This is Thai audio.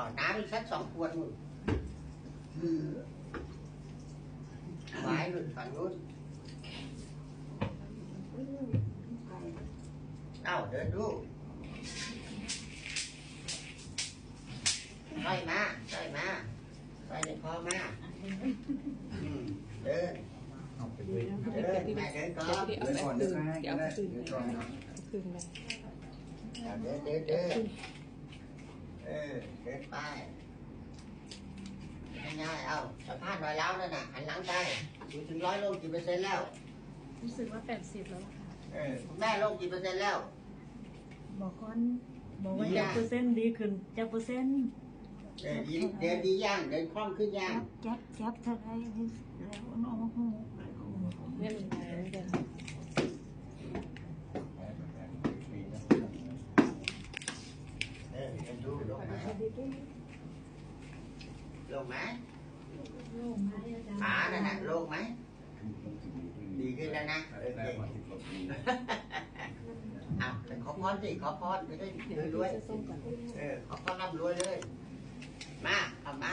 เอาน้ำอีกสักสองขวดมึงไว้หลุดฝั่งนู้นเอ้าเดินดูค่อยมาค่อยมาค่อยในคอมาอืมเดิน เอาไปเลย เดินแม่เดินก่อน เดี๋ยวก่อนเดี๋ยวให้ก็ได้เดี๋ยวก่อนนะ ขึ้นไป เอาเดินเดินเดินเ ออเดินไปง่ายๆเอาสัมภาษณ์หน่อยแล้วนั่นน่ะหันหลังไปอยู่ถึงร้อยโลกี่เปอร์เซ็นต์แล้ว รู้สึกว่าแปดสิบแล้วค่ะ เออคุณแม่โลกี่เปอร์เซ็นต์แล้ว บอกก่อนบอกว่าจะเปอร์เซ็นต์ดีขึ้นจะเปอร์เซ็นต์เออดีเดินดีย่างเดินคล่องขึ้นย่าง จับจับเท่าไรแล้วน้องหู เนี่ยมันไปแล้วกัน เออเดินดู ลงไหมลงไหมขานั่นน่ะลงไหม ดีขึ้นแล้วนะเออเก่งอะไปขอพรสิขอพรไปได้รวยๆส้มก่อนเออขอพรร่ำรวยเลย มาเอามา